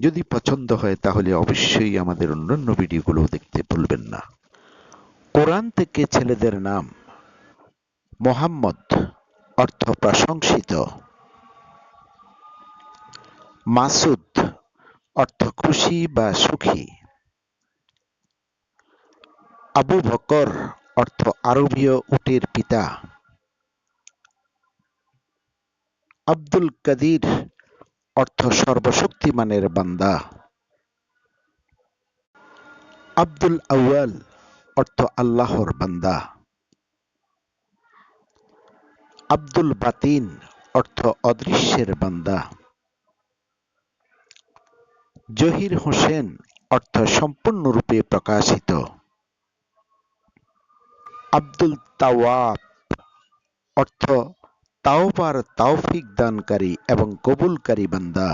যদি পছন্দ হয়, তাহলে অবশ্যই আমাদের অন্যান্য ভিডিওগুলো দেখতে ভুলবেন না। কোরআন থেকে ছেলেদের নাম মোহাম্মদ, অর্থ প্রশংসিত। মাসুদ, অর্থ খুশি বা সুখী। আবু বকর, অর্থ আরবীয় উটের পিতা। আব্দুল কাদির অর্থ সর্বশক্তিমানের বান্দা। আব্দুল আউয়াল, অর্থ আল্লাহর বান্দা। আব্দুল বাতিন, অর্থ অদৃশ্যের বান্দা। জহির হোসেন, অর্থ সম্পূর্ণরূপে প্রকাশিত। আব্দুল তাওয়াব, অর্থ তাওবার তাওফিক দানকারী এবং কবুলকারী বান্দা।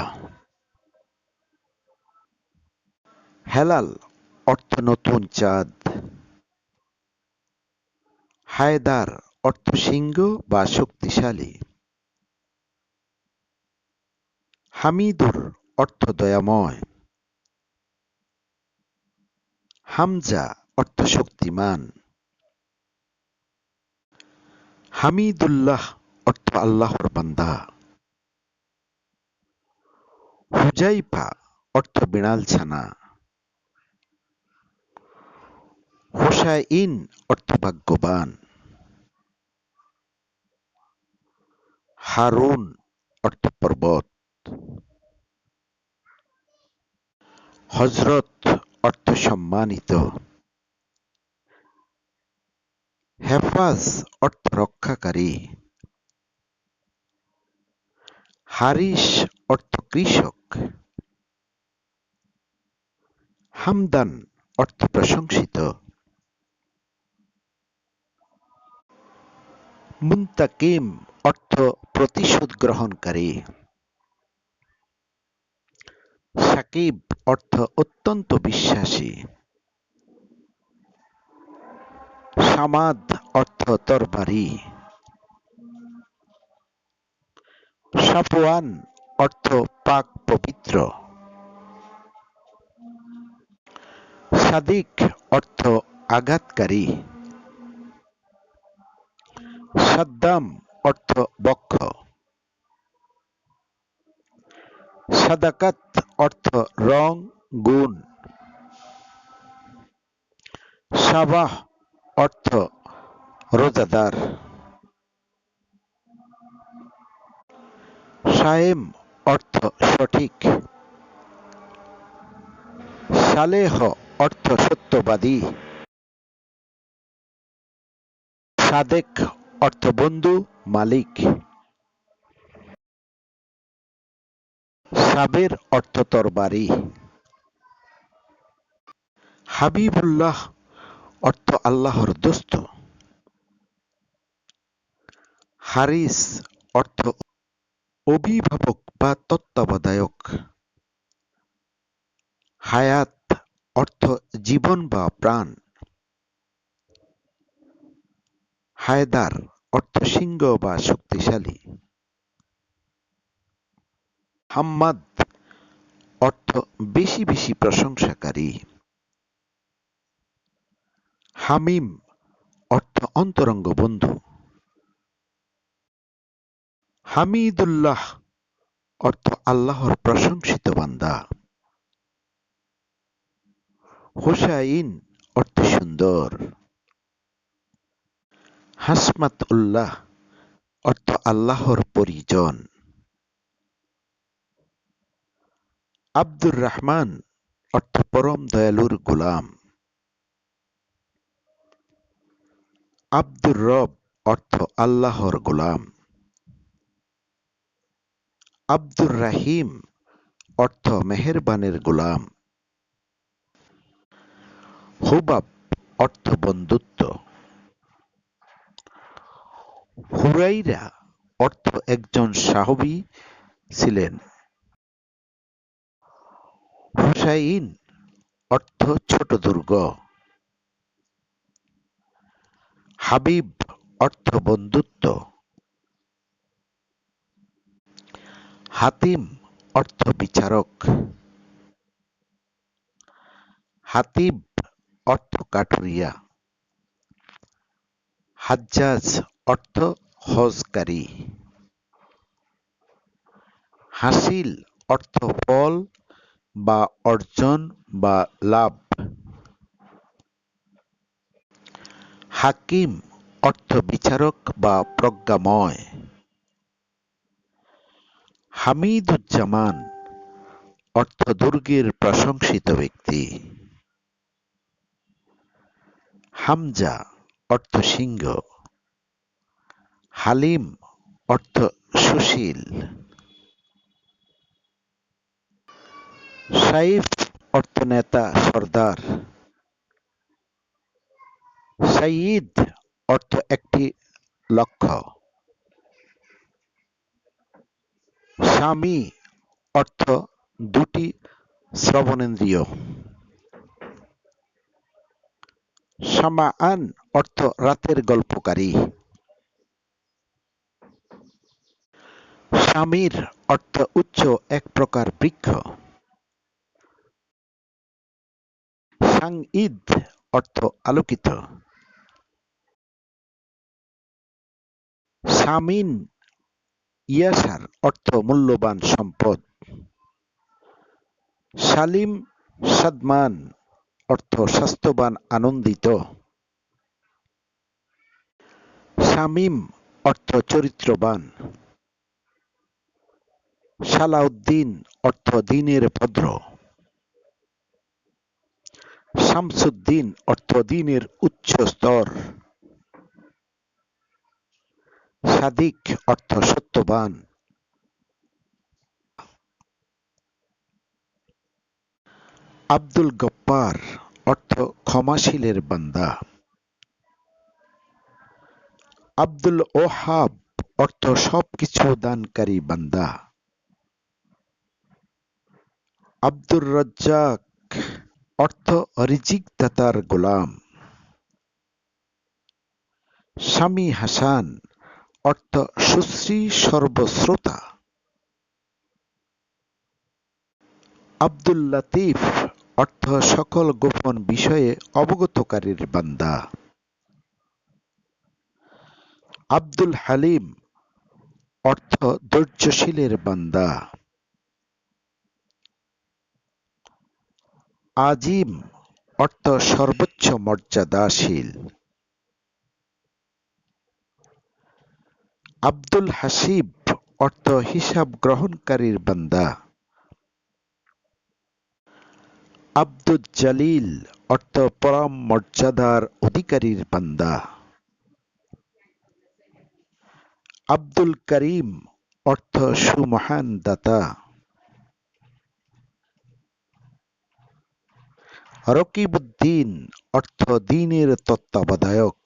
হেলাল অর্থ নতুন চাঁদ। হায়দার অর্থ সিংহ বা শক্তিশালী। হামিদুর অর্থ দয়াময়। হামজা অর্থ শক্তিমান। হামিদুল্লাহ অর্থ আল্লাহর বান্দা। হুজাইফা অর্থ বিড়াল ছানা। হোসাইন অর্থ ভাগ্যবান। হারুন অর্থ পর্বত। হজরত অর্থ সম্মানিত। হেফাজ অর্থ রক্ষাকারী। হারিস অর্থ কৃষক। হামদান অর্থ প্রশংসিত। মুন্তাকিম অর্থ প্রতিশোধ গ্রহণকারী। সাকিব অর্থ অত্যন্ত বিশ্বাসী। সামাদ অর্থ তরবারি। সাফওয়ান অর্থ পাক পবিত্র। সাদিক অর্থ আঘাতকারী। সাদ্দাম অর্থ বক্ষ। সাদাকাত অর্থ রং, গুণ। সাবাহ অর্থ রোজাদার। সায়েম অর্থ সঠিক। সালেহ অর্থ সত্যবাদী। সাদেক অর্থ বন্ধু, মালিক। সাবের অর্থ তরবারি। হাবিবুল্লাহ অর্থ আল্লাহর দোস্ত। হারিস অর্থ অভিভাবক বা তত্ত্বাবধায়ক। হায়াত অর্থ জীবন বা প্রাণ। হায়দার অর্থ সিংহ বা শক্তিশালী। হাম্মাদ অর্থ বেশি বেশি প্রশংসাকারী। হামিম অর্থ অন্তরঙ্গ বন্ধু। হামিদুল্লাহ অর্থ আল্লাহর প্রশংসিত বান্দা। হোসাইন অর্থ সুন্দর। হাসমাত উল্লাহ অর্থ আল্লাহর পরিজন। আব্দুর রহমান অর্থ পরম দয়ালুর গোলাম। আব্দুর রব অর্থ আল্লাহর গোলাম। আব্দুর রাহিম অর্থ মেহেরবানের গোলাম। হুবাব অর্থ বন্ধুত্ব। হুরাইরা অর্থ একজন সাহবী ছিলেন। হুসাইন অর্থ ছোট দুর্গ। হাবিব অর্থ বন্ধুত্ব। হাতিম অর্থ বিচারক। হাতিব অর্থ কাঠুরিয়া। হাজ্জাজ অর্থ হজকারী। হাসিল অর্থ ফল বা অর্জন বা লাভ। হাকিম অর্থ বিচারক বা প্রজ্ঞাময়। হামিদুজ্জামান অর্থ দুর্গের প্রশংসিত ব্যক্তি। হামজা অর্থ সিংহ হালিম অর্থ সুশীল। সাইফ অর্থ নেতা সর্দার। সাইয়িদ অর্থ একটি লক্ষ্য। স্বামী অর্থ দুটি শ্রবণেন্দ্রিয়। সামাআন অর্থ রাতের গল্পকারী। স্বামীর অর্থ উচ্চ এক প্রকার বৃক্ষ। সাংঈদ অর্থ আলোকিত। সামিন ইয়াসার অর্থ মূল্যবান সম্পদ। সালিম সাদমান অর্থ স্বাস্থ্যবান, আনন্দিত। শামীম অর্থ চরিত্রবান। সালাউদ্দিন অর্থ দিনের ভদ্র। শামসুদ্দিন অর্থ দিনের উচ্চ স্তর। সাদিক অর্থ সত্যবান। আব্দুল গপ্পার অর্থ ক্ষমাশীলের বান্দা। আব্দুল ওহাব অর্থ সবকিছু দানকারী বান্দা। আব্দুর রজ্জাক অর্থ রিজিক দাতার গোলাম। স্বামী হাসান অর্থ সুশ্রী সর্বশ্রোতা। আব্দুল লাতিফ অর্থ সকল গোপন বিষয়ে অবগতকারীর বান্দা। আব্দুল হালিম অর্থ ধৈর্যশীলের বান্দা। আজিম অর্থ সর্বোচ্চ মর্যাদাশীল। আব্দুল হাসিব অর্থ হিসাব গ্রহণকারীর বান্দা। আব্দুল জালিল অর্থ পরম মর্যাদার অধিকারীর বান্দা। আব্দুল করিম অর্থ সুমহান দাতা। রকিবউদ্দিন অর্থ দিনের তত্ত্বাবধায়ক।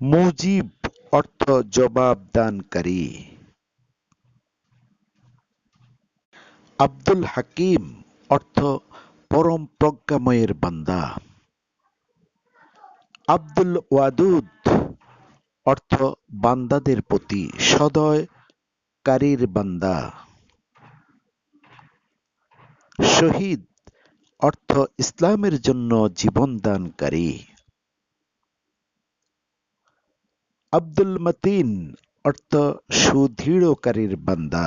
মুজিব অর্থ জবাবদানকারী। আব্দুল হাকিম অর্থ পরম প্রজ্ঞাময়ের বান্দা। আব্দুল ওয়াদুদ অর্থ বান্দাদের প্রতি সদয় কারীর বান্দা। শহীদ অর্থ ইসলামের জন্য জীবন দানকারী আব্দুল মতিন অর্থ সুদৃঢ়কারীর বান্দা।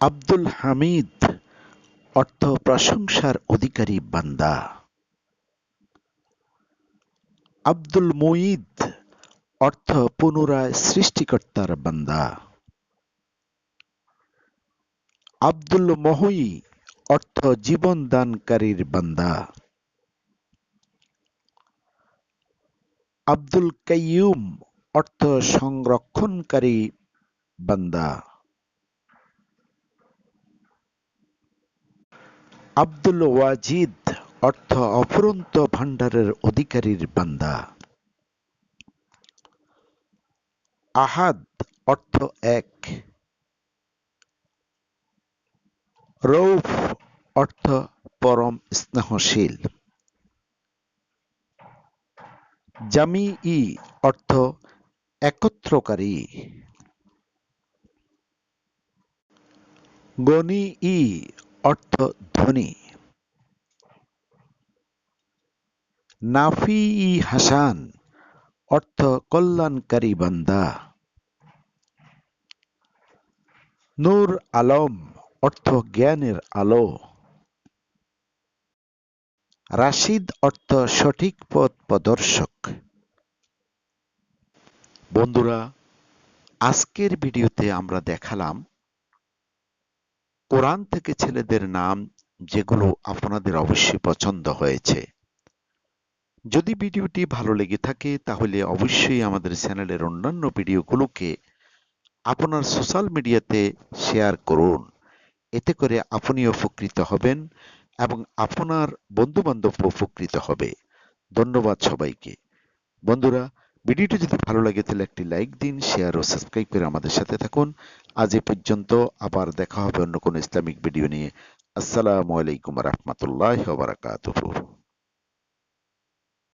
আব্দুল হামিদ অর্থ প্রশংসার অধিকারী বান্দা। আব্দুল মুঈদ অর্থ পুনরায় সৃষ্টিকর্তার বান্দা। আব্দুল মহই অর্থ জীবন দানকারীর বান্দা। আব্দুল কাইয়ুম, অর্থ সংরক্ষণকারী বান্দা। আব্দুল ওয়াজিদ, অর্থ অফুরন্ত ভাণ্ডারের অধিকারীর বান্দা। আহাদ, অর্থ এক। রৌফ অর্থ পরম স্নেহশীল। জামিই অর্থ একত্রকারী। গনিই অর্থ ধনী। নাফি ই হাসান অর্থ কল্যাণকারী বান্দা। নূর আলম অর্থ জ্ঞানের আলো। রাশিদ অর্থ সঠিক পথ প্রদর্শক। বন্ধুরা, আজকের ভিডিওতে আমরা দেখালাম কোরআন থেকে ছেলেদের নাম যেগুলো আপনাদের অবশ্যই পছন্দ হয়েছে। যদি ভিডিওটি ভালো লেগে থাকে, তাহলে অবশ্যই আমাদের চ্যানেলের অন্যান্য ভিডিওগুলোকে আপনার সোশ্যাল মিডিয়াতে শেয়ার করুন। এতে করে আপনিও উপকৃত হবেন। এবং আপনার বন্ধু বান্ধব উপকৃত হবে। ধন্যবাদ সবাইকে। বন্ধুরা, ভিডিওটি যদি ভালো লাগে, তাহলে একটি লাইক দিন শেয়ার ও সাবস্ক্রাইব করে আমাদের সাথে থাকুন। আজ এ পর্যন্ত, আবার দেখা হবে অন্য কোনো ইসলামিক ভিডিও নিয়ে। আসসালামু আলাইকুম রহমতুল্লাহ বারাকাতুহু।